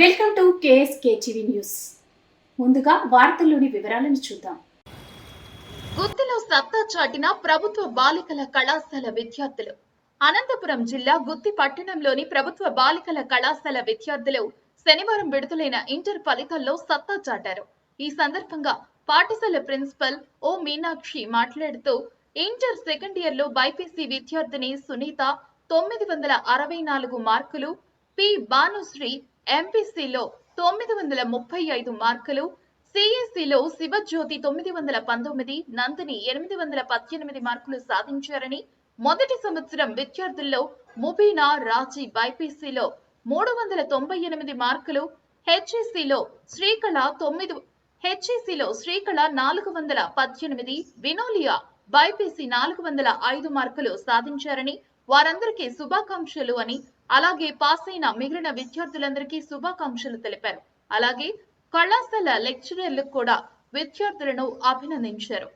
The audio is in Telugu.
Welcome to KSK TV news. ముందుగా వార్తల్లోని వివరాలను చూద్దాం. గుత్తిలో సత్తా చాటిన ప్రభుత్వ బాలికల కళాశాల విద్యార్థులు. అనంతపురం జిల్లా గుత్తి పట్టణంలోని ప్రభుత్వ బాలికల కళాశాల విద్యార్థులు శనివారం విడుదలైన ఇంటర్ ఫలితాల్లో సత్తా చాటారు. ఈ సందర్భంగా పాఠశాల ప్రిన్సిపల్ ఓ మీనాక్షి మాట్లాడుతూ ఇంటర్ సెకండ్ ఇయర్లో బైపీసీ విద్యార్థిని సునీత తొమ్మిది వందల అరవై నాలుగు మార్కులు పి. భానుశ్రీ ఎంపీసీలో తొమ్మిది వందల ముప్పై ఐదు మార్కులు సిఎస్సిలో శివజ్యోతి తొమ్మిది వందల పంతొమ్మిది నందిని ఎనిమిది వందల పద్దెనిమిది మార్కులు సాధించారని మొదటి సంవత్సరం విద్యార్థుల్లో ముబీనా రాజీ బైపీసీలో మూడు వందల తొంభై ఎనిమిది మార్కులు హెచ్ఈసిలో శ్రీకళ తొమ్మిది హెచ్ఈసిలో శ్రీకళ నాలుగు వందల పద్దెనిమిది వినోలియా బైపీసీ నాలుగు వందల ఐదు మార్కులు సాధించారని వారందరికీ శుభాకాంక్షలు అని అలాగే పాస్ అయిన మిగిలిన విద్యార్థులందరికీ శుభాకాంక్షలు తెలిపారు. అలాగే కళాశాల లెక్చరర్లు కూడా విద్యార్థులను అభినందించారు.